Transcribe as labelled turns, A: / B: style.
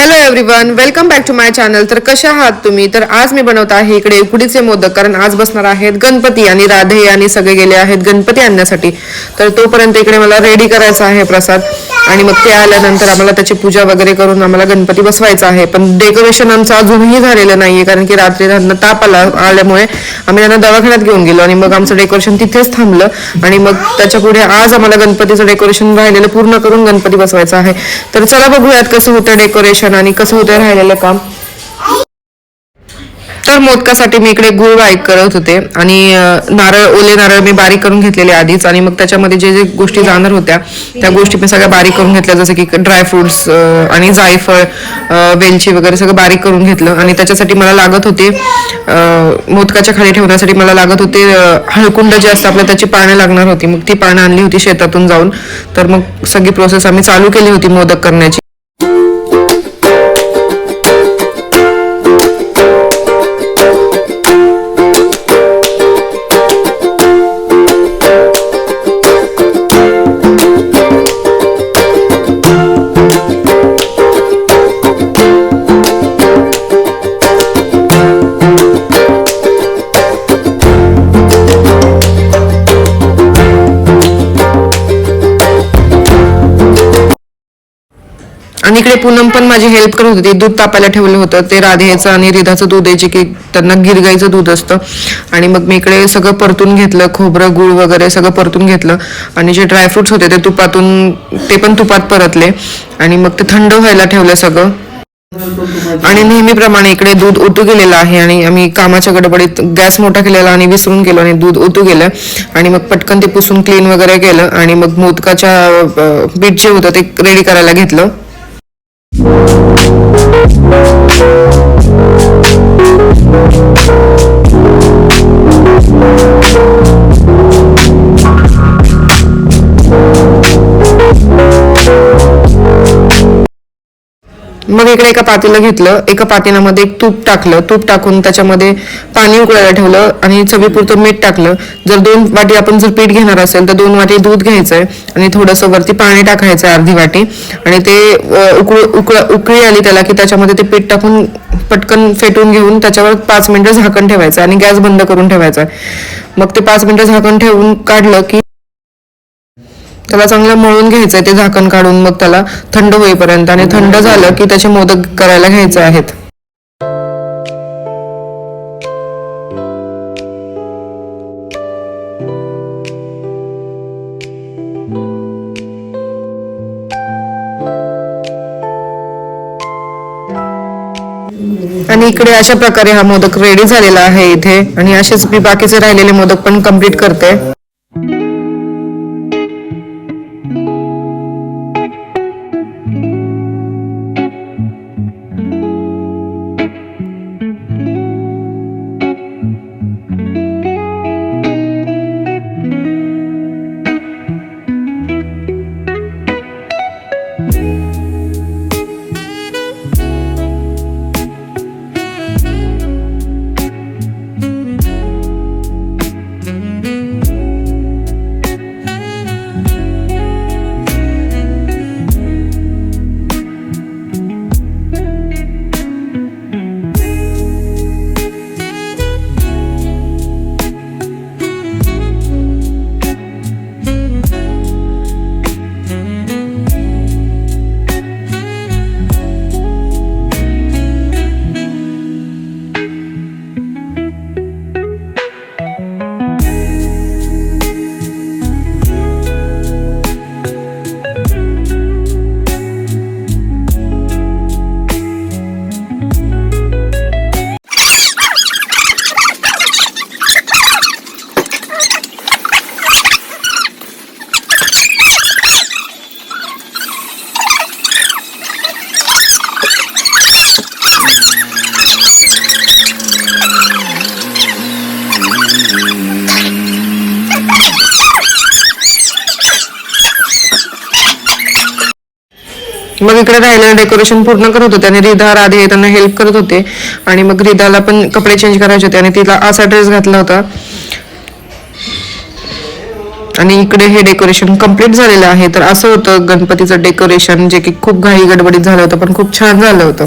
A: Hello everyone welcome back to my channel तर कशा आहात तुम्ही? तर आज मी बनवत आहे इकडे उकडीचे मोदक कारण आज बसणार आहेत गणपती आणि राधे आणि सगळे गेले आहेत गणपती आणण्यासाठी. तर तोपर्यंत इकडे मला रेडी करायचा आहे प्रसाद. आणि मग ते आल्यानंतर आम्हाला त्याची पूजा वगैरे करून आम्हाला गणपती बसवायचा आहे. पण डेकोरेशन आमचं अजूनही झालेलं नाहीये कारण की रात्री त्यांना ताप आला आल्यामुळे आम्ही त्यांना दवाखान्यात घेऊन गेलो आणि मग आमचं डेकोरेशन तिथेच थांबलं. आणि मग त्याच्या पुढे आज आम्हाला गणपतीचं डेकोरेशन राहिलेलं पूर्ण करून गणपती बसवायचं आहे. तर चला बघूयात कसं होतं डेकोरेशन आणि कसं होतं राहिलेलं काम? तर मोदकासाठी मी इकडे गुळ बारीक करत होते आणि नारळ ओले नारळ मी बारीक करून घेतलेले आधीच आणि मग त्याच्यामध्ये जे जे गोष्टी जाणार होत्या त्या गोष्टी मी सगळ्या बारीक करून घेतल्या जसं की ड्रायफ्रुट्स आणि जायफळ वेलची वगैरे सगळं बारीक करून घेतलं आणि त्याच्यासाठी मला लागत होते मोदकाच्या खाली ठेवण्यासाठी मला लागत होते हळकुंड जे असतं आपलं त्याची पानं लागणार होती. मग ती पानं आणली होती शेतातून जाऊन. तर मग सगळी प्रोसेस आम्ही चालू केली होती मोदक करण्याची. आणि इकडे पूनम पण माझी हेल्प करत होती. दूध तापायला ठेवलं होतं. ते राधेचं आणि रिधाचं दूध आहे जे की त्यांना गिरगाईचं दूध असतं. आणि मग मी इकडे सगळं परतून घेतलं खोबरं गुळ वगैरे सगळं परतून घेतलं. आणि जे ड्रायफ्रुट्स होते ते तुपातून ते पण तुपात परतले. आणि मग ते थंड व्हायला ठेवलं सगळं. आणि नेहमीप्रमाणे इकडे दूध ओतू गेलेलं आहे. आणि आम्ही कामाच्या गडबडीत गॅस मोठा केलेला आणि विसरून गेलो आणि दूध ओतू गेलं. आणि मग पटकन ते पुसून क्लीन वगैरे केलं. आणि मग मोदकाच्या पीठ जे होतं ते रेडी करायला घेतलं. Thank you. मग इकडे एका पातेलं घेतलं एका पातेल्यामध्ये एक तूप टाकलं. तूप टाकून त्याच्यामध्ये पाणी उकळायला ठेवलं आणि चवीपुरतं मीठ टाकलं. जर दोन वाटी आपण जर पीठ घेणार असेल तर दोन वाटी दूध घ्यायचंय आणि थोडंसं वरती पाणी टाकायचं अर्धी वाटी. आणि ते उकळ उकळ उकळी आली त्याला की त्याच्यामध्ये ते पीठ टाकून पटकन फेटून घेऊन त्याच्यावर पाच मिनिटं झाकण ठेवायचं आणि गॅस बंद करून ठेवायचा. मग ते पाच मिनिटं झाकण ठेवून काढलं की त्याला चांगलं मळून घ्यायचंय ते झाकण काढून मग त्याला थंड होईपर्यंत. आणि थंड झालं की त्याचे मोदक करायला घ्यायचे आहेत. आणि इकडे अशा प्रकारे हा मोदक रेडी झालेला आहे इथे. आणि असेच मी बाकीचे राहिलेले मोदक पण कंप्लीट करते. मग इकडे राहिलेलं डेकोरेशन पूर्ण करत होते आणि रिधा राधे त्यांना हेल्प करत होते. आणि मग रिधाला पण कपडे चेंज करायचे होते आणि तिला असा ड्रेस घातला होता. आणि इकडे हे डेकोरेशन कंप्लीट झालेलं आहे. तर असं होतं गणपतीचं डेकोरेशन जे की खूप घाई गडबडीत झालं होतं पण खूप छान झालं होतं.